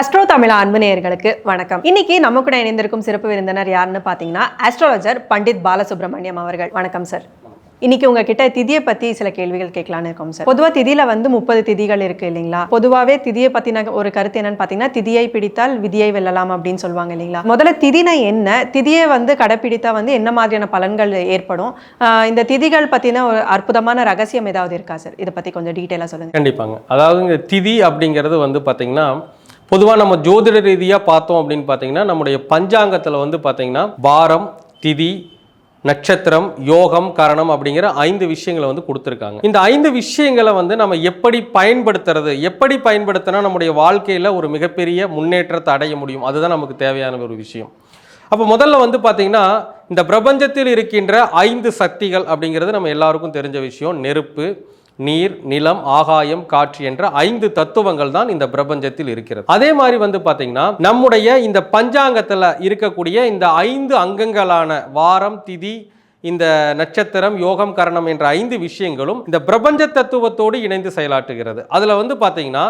Astro Tamil அன்பு நேயர்களுக்கு வணக்கம். இன்னைக்கு நம்ம கூட இணைந்திருக்கும் சிறப்பு விருந்தினர் யாருன்னு பாத்தீங்கன்னா அஸ்ட்ராலஜர் பண்டித் பாலசுப்ரமணியம் அவர்கள். வணக்கம் சார் இன்னைக்கு உங்ககிட்ட திதியை பத்தி சில கேள்விகள் கேட்கலான்னு இருக்கோம் சார் பொதுவா திதியில வந்து முப்பது திதிகள் இருக்கு இல்லைங்களா? பொதுவாவே திதியை பத்தின ஒரு கருத்து என்னன்னு பாத்தீங்கன்னா திதியை பிடித்தால் விதியை வெல்லலாம் அப்படின்னு சொல்லுவாங்க இல்லைங்களா? முதல்ல திதினா என்ன? திதியை வந்து கடைப்பிடித்தா வந்து என்ன மாதிரியான பலன்கள் ஏற்படும்? இந்த திதிகள் பத்தின ஒரு அற்புதமான ரகசியம் ஏதாவது இருக்கா சார் இதை பத்தி கொஞ்சம் டீட்டெயிலா சொல்லுங்க. கண்டிப்பாங்க. அதாவது இந்த திதி அப்படிங்கிறது வந்து பாத்தீங்கன்னா பொதுவாக நம்ம ஜோதிட ரீதியாக பார்த்தோம் அப்படின்னு பார்த்தீங்கன்னா நம்முடைய பஞ்சாங்கத்தில் வந்து பார்த்தீங்கன்னா வாரம் திதி நட்சத்திரம் யோகம் கரணம் அப்படிங்கிற ஐந்து விஷயங்களை வந்து கொடுத்துருக்காங்க. இந்த ஐந்து விஷயங்களை வந்து நம்ம எப்படி பயன்படுத்துறது எப்படி பயன்படுத்தினா நம்முடைய வாழ்க்கையில் ஒரு மிகப்பெரிய முன்னேற்றத்தை அடைய முடியும்? அதுதான் நமக்கு தேவையான ஒரு விஷயம். அப்போ முதல்ல வந்து பார்த்தீங்கன்னா இந்த பிரபஞ்சத்தில் இருக்கின்ற ஐந்து சக்திகள் அப்படிங்கிறது நம்ம எல்லாருக்கும் தெரிஞ்ச விஷயம். நெருப்பு நீர் நிலம் ஆகாயம் காற்று என்ற ஐந்து தத்துவங்கள் தான் இந்த பிரபஞ்சத்தில் இருக்கிறது. அதே மாதிரி வந்து பார்த்தீங்கன்னா நம்முடைய இந்த பஞ்சாங்கத்தில் இருக்கக்கூடிய இந்த ஐந்து அங்கங்களான வாரம் திதி இந்த நட்சத்திரம் யோகம் கரணம் என்ற ஐந்து விஷயங்களும் இந்த பிரபஞ்ச தத்துவத்தோடு இணைந்து செயலாற்றுகிறது. அதில் வந்து பார்த்தீங்கன்னா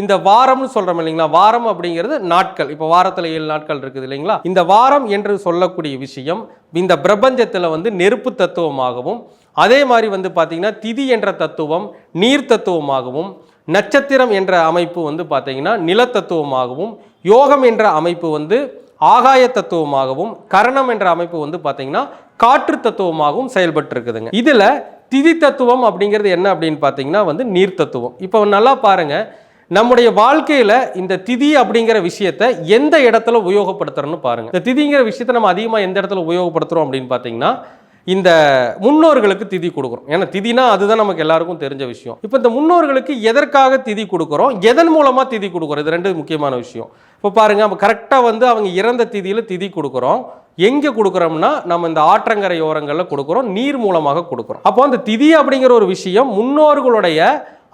இந்த வாரம்னு சொல்கிறோம் இல்லைங்களா? வாரம் அப்படிங்கிறது நாட்கள். இப்போ வாரத்தில் ஏழு நாட்கள் இருக்குது இல்லைங்களா? இந்த வாரம் என்று சொல்லக்கூடிய விஷயம் இந்த பிரபஞ்சத்தில் வந்து நெருப்பு தத்துவமாகவும் அதே மாதிரி வந்து பார்த்தீங்கன்னா திதி என்ற தத்துவம் நீர் தத்துவமாகவும் நட்சத்திரம் என்ற அமைப்பு வந்து பார்த்தீங்கன்னா நிலத்தத்துவமாகவும் யோகம் என்ற அமைப்பு வந்து ஆகாய தத்துவமாகவும் கரணம் என்ற அமைப்பு வந்து பார்த்தீங்கன்னா காற்று தத்துவமாகவும் செயல்பட்டு இருக்குதுங்க இதில் திதி தத்துவம் அப்படிங்கிறது என்ன அப்படின்னு பார்த்தீங்கன்னா வந்து நீர் தத்துவம். இப்போ நல்லா பாருங்க. நம்முடைய வாழ்க்கையில் இந்த திதி அப்படிங்கிற விஷயத்தை எந்த இடத்துல உபயோகப்படுத்துறோன்னு பாருங்கள் இந்த திதிங்கிற விஷயத்தை நம்ம அதிகமாக எந்த இடத்துல உபயோகப்படுத்துகிறோம் அப்படின்னு பார்த்தீங்கன்னா இந்த முன்னோர்களுக்கு திதி கொடுக்குறோம். ஏன்னா திதினா அதுதான் நமக்கு எல்லாருக்கும் தெரிஞ்ச விஷயம். இப்போ இந்த முன்னோர்களுக்கு எதற்காக திதி கொடுக்குறோம்? எதன் மூலமாக திதி கொடுக்குறோம்? இது ரெண்டு முக்கியமான விஷயம். இப்போ பாருங்கள் நம்ம கரெக்டாக வந்து அவங்க இறந்த திதியில் திதி கொடுக்குறோம். எங்கே கொடுக்குறோம்னா நம்ம இந்த ஆற்றங்கரை ஓரங்களில் கொடுக்குறோம். நீர் மூலமாக கொடுக்குறோம். அப்போ அந்த திதி அப்படிங்கிற ஒரு விஷயம் முன்னோர்களுடைய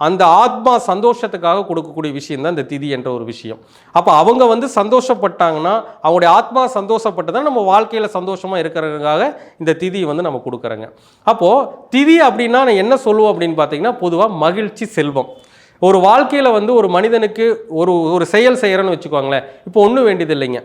அந்த ஆத்மா சந்தோஷத்துக்காக கொடுக்கக்கூடிய விஷயம் தான் இந்த திதி என்ற ஒரு விஷயம். அப்போ அவங்க வந்து சந்தோஷப்பட்டாங்கன்னா அவங்களுடைய ஆத்மா சந்தோஷப்பட்டு தான் நம்ம வாழ்க்கையில் சந்தோஷமாக இருக்கிறதுக்காக இந்த திதி வந்து நம்ம கொடுக்குறோங்க. அப்போது திதி அப்படின்னா நான் என்ன சொல்லுவோம் அப்படின்னு பார்த்தீங்கன்னா பொதுவாக மகிழ்ச்சி செல்வம். ஒரு வாழ்க்கையில் வந்து ஒரு மனிதனுக்கு ஒரு ஒரு செயல் செய்கிறேன்னு வச்சுக்கோங்களேன் இப்போ ஒன்றும் வேண்டியது இல்லைங்க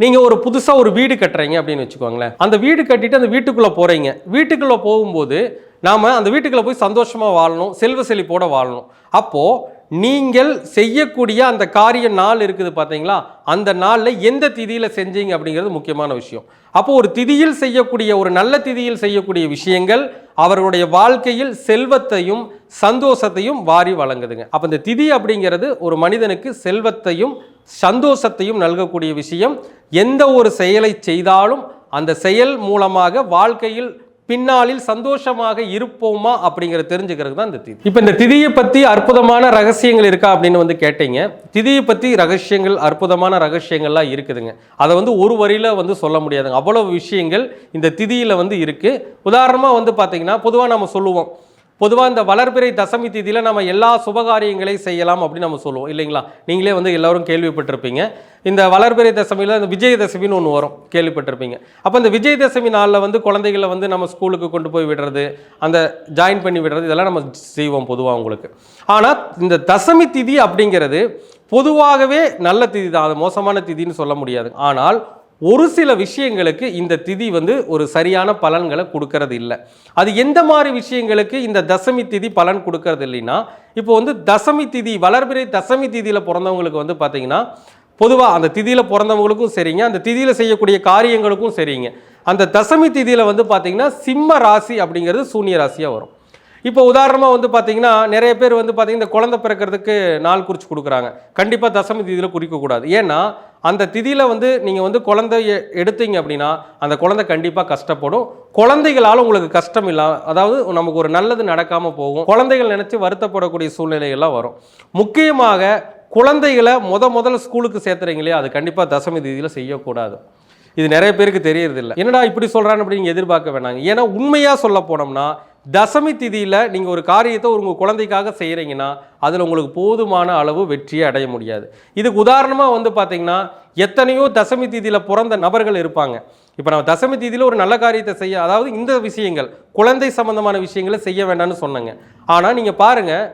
நீங்கள் ஒரு புதுசாக ஒரு வீடு கட்டுறீங்க அப்படின்னு வச்சுக்கோங்களேன். அந்த வீடு கட்டிட்டு அந்த வீட்டுக்குள்ளே போகிறீங்க வீட்டுக்குள்ளே போகும்போது நாம் அந்த வீட்டுக்குள்ளே போய் சந்தோஷமாக வாழணும் செல்வ செழிப்போட வாழணும். அப்போது நீங்கள் செய்யக்கூடிய அந்த காரிய நாள் இருக்குது பார்த்தீங்களா அந்த நாளில் எந்த திதியில் செஞ்சீங்க அப்படிங்கிறது முக்கியமான விஷயம். அப்போ ஒரு திதியில் செய்யக்கூடிய ஒரு நல்ல திதியில் செய்யக்கூடிய விஷயங்கள் அவர்களுடைய வாழ்க்கையில் செல்வத்தையும் சந்தோஷத்தையும் வாரி வழங்குதுங்க. அப்போ இந்த திதி அப்படிங்கிறது ஒரு மனிதனுக்கு செல்வத்தையும் சந்தோஷத்தையும் நல்கக்கூடிய விஷயம். எந்த ஒரு செயலை செய்தாலும் அந்த செயல் மூலமாக வாழ்க்கையில் பின்னாளில் சந்தோஷமாக இருப்போமா அப்படிங்கிறத தெரிஞ்சுக்கிறது தான் இந்த திதி. இப்போ இந்த திதியை பற்றி அற்புதமான ரகசியங்கள் இருக்கா அப்படின்னு வந்து கேட்டீங்க. திதியை பற்றி ரகசியங்கள் அற்புதமான ரகசியங்கள்லாம் இருக்குதுங்க. அதை வந்து ஒரு வரியில் வந்து சொல்ல முடியாதுங்க. அவ்வளவு விஷயங்கள் இந்த திதியில் வந்து இருக்குது உதாரணமாக வந்து பார்த்தீங்கன்னா பொதுவாக நம்ம சொல்லுவோம். பொதுவாக இந்த வளர்பிறை தசமி திதியில் நம்ம எல்லா சுபகாரியங்களையும் செய்யலாம் அப்படின்னு நம்ம சொல்லுவோம் இல்லைங்களா? நீங்களே வந்து எல்லோரும் கேள்விப்பட்டிருப்பீங்க. இந்த வளர்பிறை தசமியில் இந்த விஜயதசமின்னு ஒன்று வரும் கேள்விப்பட்டிருப்பீங்க. அப்போ இந்த விஜயதசமி நாளில் வந்து குழந்தைகளை வந்து நம்ம ஸ்கூலுக்கு கொண்டு போய் விடுறது அந்த ஜாயின் பண்ணி விடுறது இதெல்லாம் நம்ம செய்வோம் பொதுவாக உங்களுக்கு ஆனால் இந்த தசமி திதி அப்படிங்கிறது பொதுவாகவே நல்ல திதி தான் அது மோசமான திதின்னு சொல்ல முடியாது. ஆனால் ஒரு சில விஷயங்களுக்கு இந்த திதி வந்து ஒரு சரியான பலன்களை கொடுக்கறது இல்லை. அது எந்த மாதிரி விஷயங்களுக்கு இந்த தசமி திதி பலன் கொடுக்கறது இல்லைன்னா இப்போ வந்து தசமி திதி வளர்பிறை தசமி திதியில் பிறந்தவங்களுக்கு வந்து பார்த்தீங்கன்னா பொதுவாக அந்த திதியில் பிறந்தவங்களுக்கும் சரிங்க அந்த திதியில் செய்யக்கூடிய காரியங்களுக்கும் சரிங்க. அந்த தசமி திதியில் வந்து பார்த்தீங்கன்னா சிம்ம ராசி அப்படிங்கிறது சூன்ய ராசியாக வரும். இப்போ உதாரணமாக வந்து பார்த்தீங்கன்னா நிறைய பேர் வந்து பார்த்தீங்கன்னா இந்த குழந்தை பிறக்கிறதுக்கு நாள் குறித்து கொடுக்குறாங்க. கண்டிப்பாக தசமி திதியில் குறிக்கக்கூடாது. ஏன்னா அந்த திதியில் வந்து நீங்கள் வந்து குழந்தைய எடுத்தீங்க அப்படின்னா அந்த குழந்தை கண்டிப்பாக கஷ்டப்படும். குழந்தைகளால் உங்களுக்கு கஷ்டம் இல்லா. அதாவது நமக்கு ஒரு நல்லது நடக்காமல் போகும். குழந்தைகள் நினச்சி வருத்தப்படக்கூடிய சூழ்நிலைகள்லாம் வரும். முக்கியமாக குழந்தைகளை முத முதல்ல ஸ்கூலுக்கு சேர்த்துறீங்களே அது கண்டிப்பாக தசமி திதியில் செய்யக்கூடாது. இது நிறைய பேருக்கு தெரியறதில்ல. என்னடா இப்படி சொல்கிறான்னு அப்படி நீங்கள் எதிர்பார்க்க வேணாங்க. ஏன்னா உண்மையாக சொல்ல போனோம்னா தசமி திதியில் நீங்கள் ஒரு காரியத்தை உங்கள் குழந்தைக்காக செய்கிறீங்கன்னா அதில் உங்களுக்கு போதுமான அளவு வெற்றியை அடைய முடியாது. இதுக்கு உதாரணமாக வந்து பார்த்தீங்கன்னா எத்தனையோ தசமி திதியில் பிறந்த நபர்கள் இருப்பாங்க. இப்போ நம்ம தசமி திதியில் ஒரு நல்ல காரியத்தை செய்ய அதாவது இந்த விஷயங்கள் குழந்தை சம்பந்தமான விஷயங்களை செய்ய வேண்டாம்னு சொன்னேங்க. ஆனால் நீங்கள் பாருங்கள்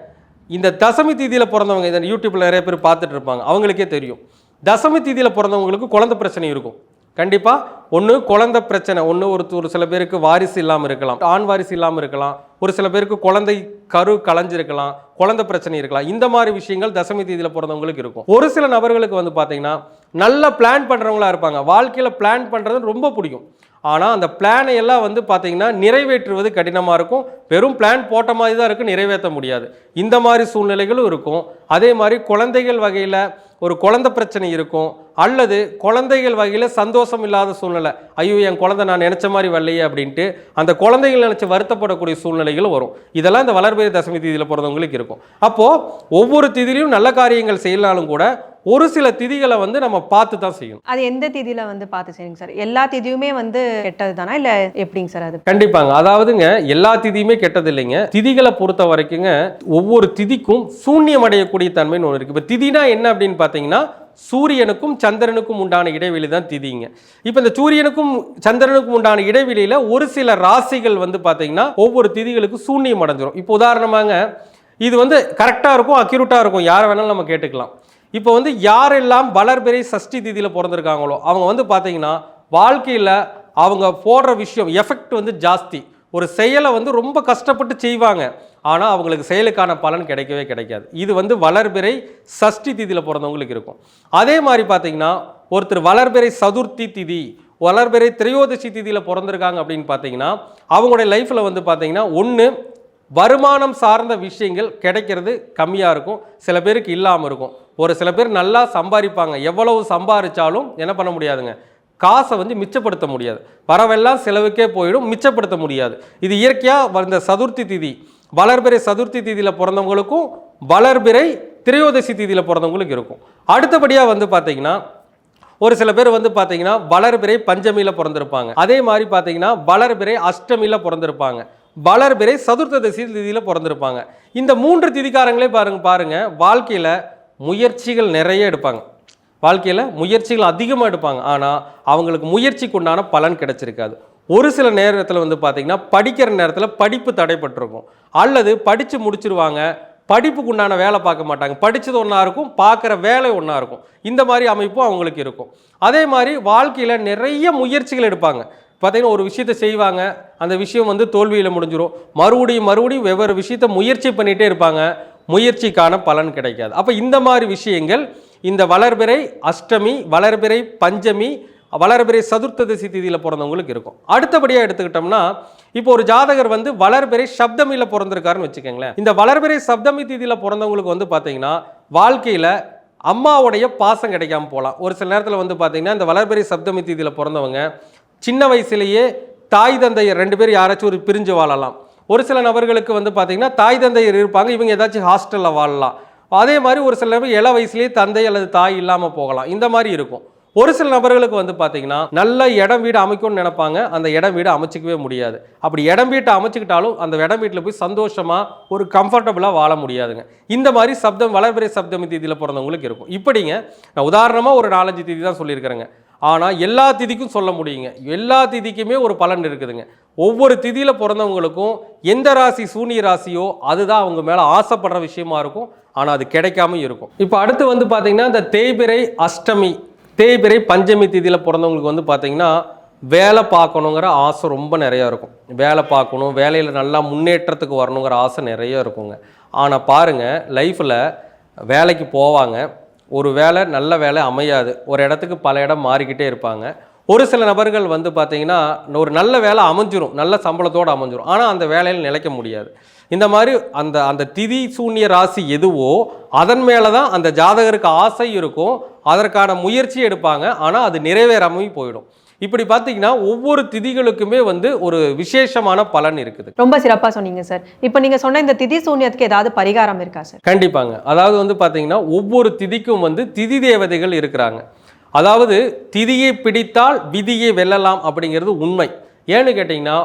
இந்த தசமி தீதியில் பிறந்தவங்க இந்த யூடியூப்பில் நிறைய பேர் பார்த்துட்டு இருப்பாங்க அவங்களுக்கே தெரியும். தசமி தீதியில் பிறந்தவங்களுக்கு குழந்தை பிரச்சனை இருக்கும். கண்டிப்பாக ஒன்று குழந்தை பிரச்சனை. ஒன்று ஒரு ஒரு சில பேருக்கு வாரிசு இல்லாமல் இருக்கலாம். ஆண் வாரிசு இல்லாமல் இருக்கலாம். ஒரு சில பேருக்கு குழந்தை கரு களைஞ்சிருக்கலாம். குழந்தை பிரச்சனை இருக்கலாம். இந்த மாதிரி விஷயங்கள் தசமி தேதியில் பிறந்தவங்களுக்கு இருக்கும். ஒரு சில நபர்களுக்கு வந்து பார்த்தீங்கன்னா நல்ல பிளான் பண்ணுறவங்களா இருப்பாங்க. வாழ்க்கையில் பிளான் பண்ணுறது ரொம்ப பிடிக்கும். ஆனால் அந்த பிளானை எல்லாம் வந்து பார்த்தீங்கன்னா நிறைவேற்றுவது கடினமாக இருக்கும். வெறும் பிளான் போட்ட மாதிரி தான் இருக்கும் நிறைவேற்ற முடியாது. இந்த மாதிரி சூழ்நிலைகளும் இருக்கும். அதே மாதிரி குழந்தைகள் வகையில் ஒரு குழந்தை பிரச்சனை இருக்கும் அல்லது குழந்தைகள் வகையில் சந்தோஷம் இல்லாத சூழ்நிலை. ஐயோ என் குழந்தை நான் நினச்ச மாதிரி வரலையே அப்படின்ட்டு அந்த குழந்தைகள் நினச்சி வருத்தப்படக்கூடிய சூழ்நிலைகள் வரும். இதெல்லாம் இந்த வளர்பிறை தசமி தீதியில் பிறந்தவங்களுக்கு இருக்கும். அப்போது ஒவ்வொரு திதிலையும் நல்ல காரியங்கள் செய்யலாலும் கூட ஒரு சில திதிகளை வந்து நம்ம பார்த்து தான் செய்யணும். அது எந்த திதியில வந்து பார்த்து செய்யுங்க சார்? எல்லா திதியுமே வந்து கெட்டது தானா இல்ல எப்படிங்க சார் அது? கண்டிப்பாங்க. அதாவதுங்க எல்லா திதியுமே கெட்டது இல்லைங்க. திதிகளை பொறுத்த வரைக்குங்க ஒவ்வொரு திதிக்கும் சூன்யம் அடையக்கூடிய தன்மைன்னு ஒன்று இருக்குது இப்போ திதினா என்ன அப்படின்னு பார்த்தீங்கன்னா சூரியனுக்கும் சந்திரனுக்கும் உண்டான இடைவெளி தான் திதிங்க. இப்போ இந்த சூரியனுக்கும் சந்திரனுக்கும் உண்டான இடைவெளியில் ஒரு சில ராசிகள் வந்து பார்த்தீங்கன்னா ஒவ்வொரு திதிகளுக்கும் சூன்யம் அடைஞ்சிரும். இப்போ உதாரணமாங்க இது வந்து கரெக்டாக இருக்கும் அக்யூரட்டாக இருக்கும் யாரை வேணாலும் நம்ம கேட்டுக்கலாம். இப்போ வந்து யாரெல்லாம் வளர்பிறை சஷ்டி திதியில் பிறந்திருக்காங்களோ அவங்க வந்து பார்த்தீங்கன்னா வாழ்க்கையில் அவங்க போடுற விஷயம் எஃபெக்ட் வந்து ஜாஸ்தி. ஒரு செயலை வந்து ரொம்ப கஷ்டப்பட்டு செய்வாங்க. ஆனால் அவங்களுக்கு செயலுக்கான பலன் கிடைக்கவே கிடைக்காது. இது வந்து வளர்பிறை சஷ்டி திதியில் பிறந்தவங்களுக்கு இருக்கும். அதே மாதிரி பார்த்தீங்கன்னா ஒருத்தர் வளர்பிறை சதுர்த்தி திதி வளர்பிறை திரையோதசி திதியில் பிறந்திருக்காங்க அப்படின்னு பார்த்தீங்கன்னா அவங்களுடைய லைஃப்பில் வந்து பார்த்தீங்கன்னா ஒன்று வருமானம் சார்ந்த விஷயங்கள் கிடைக்கிறது கம்மியாக இருக்கும். சில பேருக்கு இல்லாமல் இருக்கும். ஒரு சில பேர் நல்லா சம்பாதிப்பாங்க. எவ்வளவு சம்பாதிச்சாலும் என்ன பண்ண முடியாதுங்க. காசை வந்து மிச்சப்படுத்த முடியாது. வரவெல்லாம் செலவுக்கே போயிடும் மிச்சப்படுத்த முடியாது. இது இயற்கையாக இந்த சதுர்த்தி திதி. வளர்பிறை சதுர்த்தி திதியில் பிறந்தவங்களுக்கும் வளர்பிறை திரையோதசி திதியில் பிறந்தவங்களுக்கு இருக்கும். அடுத்தபடியாக வந்து பார்த்தீங்கன்னா ஒரு சில பேர் வந்து பார்த்தீங்கன்னா வளர்பிறை பஞ்சமியில் பிறந்திருப்பாங்க. அதே மாதிரி பார்த்தீங்கன்னா வளர்பிறை அஷ்டமியில் பிறந்திருப்பாங்க. வளர்பிறை சதுர்த்ததசி திதியில் பிறந்திருப்பாங்க. இந்த மூன்று திதிக்காரங்களே பாருங்க பாருங்கள் வாழ்க்கையில் முயற்சிகள் நிறைய எடுப்பாங்க. வாழ்க்கையில் முயற்சிகள் அதிகமாக எடுப்பாங்க. ஆனால் அவங்களுக்கு முயற்சிக்கு உண்டான பலன் கிடைச்சிருக்காது. ஒரு சில நேரத்தில் வந்து பார்த்திங்கன்னா படிக்கிற நேரத்தில் படிப்பு தடைப்பட்டிருக்கும். அல்லது படித்து முடிச்சிருவாங்க. படிப்புக்கு உண்டான வேலை பார்க்க மாட்டாங்க. படித்தது ஒன்றா இருக்கும் பார்க்குற வேலை ஒன்றா இருக்கும். இந்த மாதிரி அமைப்பும் அவங்களுக்கு இருக்கும். அதே மாதிரி வாழ்க்கையில் நிறைய முயற்சிகள் எடுப்பாங்க. பார்த்தீங்கன்னா ஒரு விஷயத்தை செய்வாங்க. அந்த விஷயம் வந்து தோல்வியில் முடிஞ்சிடும் மறுபடியும் மறுபடியும் வெவ்வேறு விஷயத்தை முயற்சி பண்ணிகிட்டே இருப்பாங்க. முயற்சிக்கான பலன் கிடைக்காது. அப்போ இந்த மாதிரி விஷயங்கள் இந்த வளர்பிறை அஷ்டமி வளர்பிறை பஞ்சமி வளர்பிறை சதுர்த்ததசி திதியில் பிறந்தவங்களுக்கு இருக்கும். அடுத்தபடியாக எடுத்துக்கிட்டோம்னா இப்போ ஒரு ஜாதகர் வந்து வளர்பிறை சப்தமியில் பிறந்திருக்காருன்னு வச்சுக்கோங்களேன். இந்த வளர்பிறை சப்தமி திதியில் பிறந்தவங்களுக்கு வந்து பார்த்தீங்கன்னா வாழ்க்கையில் அம்மாவுடைய பாசம் கிடைக்காம போகலாம். ஒரு சில நேரத்தில் வந்து பார்த்தீங்கன்னா இந்த வளர்பிறை சப்தமி திதியில் பிறந்தவங்க சின்ன வயசுலேயே தாய் தந்தையர் ரெண்டு பேர் யாராச்சும் ஒரு பிரிஞ்சு வாழலாம். ஒரு சில நபர்களுக்கு வந்து பார்த்தீங்கன்னா தாய் தந்தையர் இருப்பாங்க இவங்க ஏதாச்சும் ஹாஸ்டலில் வாழலாம். அதே மாதிரி ஒரு சில நபர் இள வயசுலேயே தந்தை அல்லது தாய் இல்லாமல் போகலாம். இந்த மாதிரி இருக்கும். ஒரு சில நபர்களுக்கு வந்து பார்த்தீங்கன்னா நல்ல இடம் வீடு அமைக்கணும்னு நினைப்பாங்க. அந்த இடம் வீடு அமைச்சிக்கவே முடியாது. அப்படி இடம் வீட்டை அமைச்சிக்கிட்டாலும் அந்த இடம் வீட்டில் போய் சந்தோஷமாக ஒரு கம்ஃபர்டபுளாக வாழ முடியாதுங்க. இந்த மாதிரி சப்தம் வளர்பிறை சப்தமி தேதியில் பிறந்தவங்களுக்கு இருக்கும். இப்படிங்க நான் உதாரணமாக ஒரு நாலஞ்சு தேதி தான் சொல்லியிருக்கிறேங்க. ஆனால் எல்லா திதிக்கும் சொல்ல முடியுங்க. எல்லா திதிக்குமே ஒரு பலன் இருக்குதுங்க. ஒவ்வொரு திதியில் பிறந்தவங்களுக்கும் எந்த ராசி சூனிய ராசியோ அதுதான் அவங்க மேலே ஆசைப்படுற விஷயமா இருக்கும். ஆனால் அது கிடைக்காம இருக்கும். இப்போ அடுத்து வந்து பார்த்தீங்கன்னா இந்த தேய்பிரை அஷ்டமி தேய்பிரை பஞ்சமி திதியில் பிறந்தவங்களுக்கு வந்து பார்த்தீங்கன்னா வேலை பார்க்கணுங்கிற ஆசை ரொம்ப நிறையா இருக்கும். வேலை பார்க்கணும் வேலையில் நல்லா முன்னேற்றத்துக்கு வரணுங்கிற ஆசை நிறைய இருக்குங்க. ஆனால் பாருங்கள் லைஃப்பில் வேலைக்கு போவாங்க. ஒரு வேலை நல்ல வேலை அமையாது. ஒரு இடத்துக்கு பல இடம் மாறிக்கிட்டே இருப்பாங்க. ஒரு சில நபர்கள் வந்து பார்த்தீங்கன்னா ஒரு நல்ல வேலை அமைஞ்சிரும் நல்ல சம்பளத்தோடு அமைஞ்சிரும். ஆனால் அந்த வேலையில் நிலைக்க முடியாது. இந்த மாதிரி அந்த அந்த திதி சூன்ய ராசி எதுவோ அதன் மேலே தான் அந்த ஜாதகருக்கு ஆசை இருக்கும் அதற்கான முயற்சி எடுப்பாங்க ஆனால் அது நிறைவேறாமல் போயிடும். இப்படி பார்த்தீங்கன்னா ஒவ்வொரு திதிகளுக்குமே வந்து ஒரு விசேஷமான பலன் இருக்குது. ரொம்ப சிறப்பா சொன்னீங்க சார். இப்போ நீங்க சொன்ன இந்த திதி சூன்யத்துக்கு ஏதாவது பரிகாரம் இருக்கா சார்? கண்டிப்பாங்க. அதாவது வந்து பார்த்தீங்கன்னா ஒவ்வொரு திதிக்கும் வந்து திதி தேவதைகள் இருக்கிறாங்க. அதாவது திதியை பிடித்தால் விதியை வெல்லலாம் அப்படிங்கிறது உண்மை. ஏன்னு கேட்டிங்கன்னா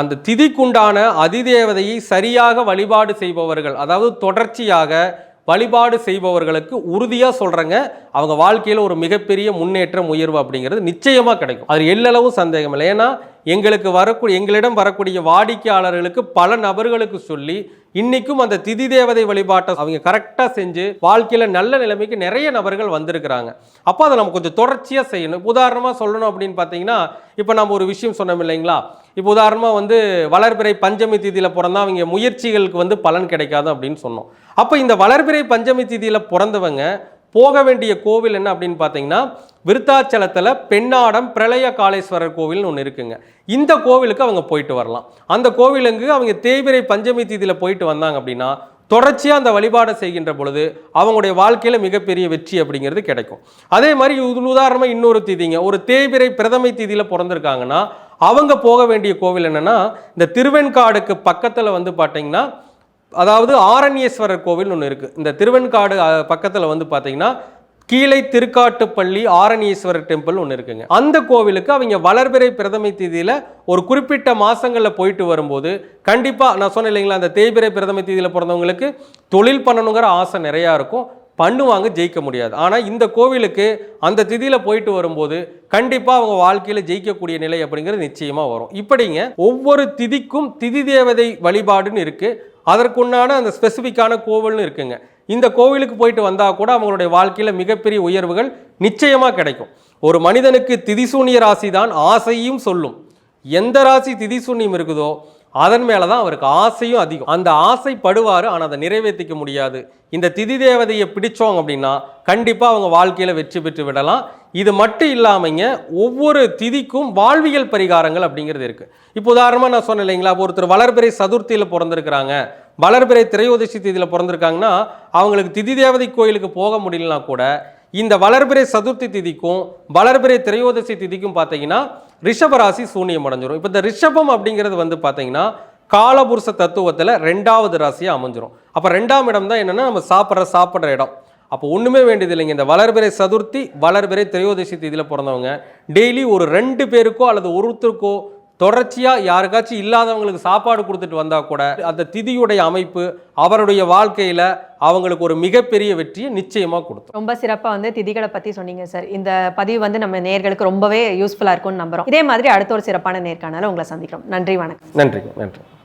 அந்த திதிக்குண்டான அதிதேவதையை சரியாக வழிபாடு செய்பவர்கள் அதாவது தொடர்ச்சியாக வழிபாடு செய்பவர்களுக்கு உறுதியாக சொல்கிறேங்க அவங்க வாழ்க்கையில் ஒரு மிகப்பெரிய முன்னேற்றம் உயர்வு அப்படிங்கிறது நிச்சயமாக கிடைக்கும். அது எல்லளவும் சந்தேகம் இல்லை ஏன்னா எங்களுக்கு வரக்கூடிய எங்களிடம் வரக்கூடிய வாடிக்கையாளர்களுக்கு பல நபர்களுக்கு சொல்லி இன்னைக்கும் அந்த திதி தேவதை வழிபாட்டை அவங்க கரெக்டாக செஞ்சு வாழ்க்கையில் நல்ல நிலைமைக்கு நிறைய நபர்கள் வந்திருக்கிறாங்க. அப்போ அதை நம்ம கொஞ்சம் தொடர்ச்சியாக செய்யணும். உதாரணமாக சொல்லணும் அப்படின்னு பார்த்தீங்கன்னா இப்போ நம்ம ஒரு விஷயம் சொன்னோம் இல்லைங்களா? இப்போ உதாரணமாக வந்து வளர்பிறை பஞ்சமி திதியில் பிறந்தா அவங்க முயற்சிகளுக்கு வந்து பலன் கிடைக்காது அப்படின்னு சொன்னோம். அப்போ இந்த வளர்பிறை பஞ்சமி திதியில் பிறந்தவங்க போக வேண்டிய கோவில் என்ன அப்படின்னு பார்த்தீங்கன்னா விருத்தாச்சலத்தில் பெண்ணாடம் பிரளய காளேஸ்வரர் கோவில்னு ஒன்று இருக்குங்க. இந்த கோவிலுக்கு அவங்க போயிட்டு வரலாம். அந்த கோவிலுக்கு அவங்க தேய்பிரை பஞ்சமி தீதியில் போயிட்டு வந்தாங்க அப்படின்னா தொடர்ச்சியாக அந்த வழிபாடை செய்கின்ற பொழுது அவங்களுடைய வாழ்க்கையில் மிகப்பெரிய வெற்றி அப்படிங்கிறது கிடைக்கும். அதே மாதிரி இது உதாரணமாக இன்னொரு தீதிங்க. ஒரு தேய்பிரை பிரதமை தீதியில் பிறந்திருக்காங்கன்னா அவங்க போக வேண்டிய கோவில் என்னென்னா இந்த திருவெண்காடுக்கு பக்கத்தில் வந்து பார்த்தீங்கன்னா அதாவது ஆரண்யேஸ்வரர் கோவில் ஒன்று இருக்குது இந்த திருவெண்காடு பக்கத்தில் வந்து பார்த்தீங்கன்னா கீழே திருக்காட்டுப்பள்ளி ஆரணீஸ்வரர் டெம்பிள் ஒன்று இருக்குங்க. அந்த கோவிலுக்கு அவங்க வளர்பிறை பிரதமை தேதியில் ஒரு குறிப்பிட்ட மாதங்களில் போயிட்டு வரும்போது கண்டிப்பாக நான் சொன்னேன் இல்லைங்களா அந்த தேய்பிறை பிரதமை தேதியில் பிறந்தவங்களுக்கு தொழில் பண்ணணுங்கிற ஆசை நிறையா இருக்கும். பண்ணுவாங்க ஜெயிக்க முடியாது. ஆனால் இந்த கோவிலுக்கு அந்த திதியில் போயிட்டு வரும்போது கண்டிப்பாக அவங்க வாழ்க்கையில் ஜெயிக்கக்கூடிய நிலை அப்படிங்கிறது நிச்சயமாக வரும். இப்படிங்க ஒவ்வொரு திதிக்கும் திதி தேவதை வழிபாடுன்னு இருக்குது அதற்குண்டான அந்த ஸ்பெசிஃபிக்கான கோவில்னு இருக்குங்க. இந்த கோவிலுக்கு போயிட்டு வந்தால் கூட அவங்களுடைய வாழ்க்கையில் மிகப்பெரிய உயர்வுகள் நிச்சயமாக கிடைக்கும். ஒரு மனிதனுக்கு திதிசூனிய ராசி தான் ஆசையும் சொல்லும். எந்த ராசி திதிசூன்யம் இருக்குதோ அதன் மேலே தான் அவருக்கு ஆசையும் அதிகம். அந்த ஆசைப்படுவார் ஆனால் அதை நிறைவேற்றிக்க முடியாது. இந்த திதி தேவதையை பிடிச்சோங்க அப்படின்னா கண்டிப்பாக அவங்க வாழ்க்கையில் வெற்றி பெற்று விடலாம். இது மட்டும் இல்லாமங்க ஒவ்வொரு திதிக்கும் வாழ்வியல் பரிகாரங்கள் அப்படிங்கிறது இருக்குது இப்போ உதாரணமாக நான் சொன்னேன் இல்லைங்களா ஒருத்தர் வளர்பிறை சதுர்த்தியில் பிறந்திருக்கிறாங்க. வளர்பிறை திரையோதசி திதியில் பிறந்திருக்காங்கன்னா அவங்களுக்கு திதி தேவதை கோயிலுக்கு போக முடியலனா கூட இந்த வளர்பிறை சதுர்த்தி திதிக்கும் வளர்பிறை திரையோதசி திதிக்கும் பார்த்தீங்கன்னா ரிஷபராசி சூனியம் அடைஞ்சிரும். இப்போ இந்த ரிஷபம் அப்படிங்கிறது வந்து பார்த்தீங்கன்னா காலபுருஷ தத்துவத்தில் ரெண்டாவது ராசியாக அமைஞ்சிரும். அப்போ ரெண்டாம் இடம் தான் என்னென்னா நம்ம சாப்பிட்ற சாப்பிட்ற இடம். அப்போ ஒன்றுமே வேண்டியது இல்லைங்க. இந்த வளர்பிறை சதுர்த்தி வளர்பிறை திரையோதசி திதியில் பிறந்தவங்க டெய்லி ஒரு ரெண்டு பேருக்கோ அல்லது ஒருத்தருக்கோ தொடர்ச்சியாக யாருக்காச்சும் இல்லாதவங்களுக்கு சாப்பாடு கொடுத்துட்டு வந்தால் கூட அந்த திதியுடைய அமைப்பு அவருடைய வாழ்க்கையில் அவங்களுக்கு ஒரு மிகப்பெரிய வெற்றியை நிச்சயமாக கொடுத்துரும் ரொம்ப சிறப்பாக வந்து திதிகளை பற்றி சொன்னீங்க சார். இந்த பதிவு வந்து நம்ம நேர்களுக்கு ரொம்பவே யூஸ்ஃபுல்லாக இருக்கும்னு நம்புறோம். இதே மாதிரி அடுத்த ஒரு சிறப்பான நேர்காணல உங்களை சந்திக்கிறோம். நன்றி வணக்கம். நன்றி நன்றி.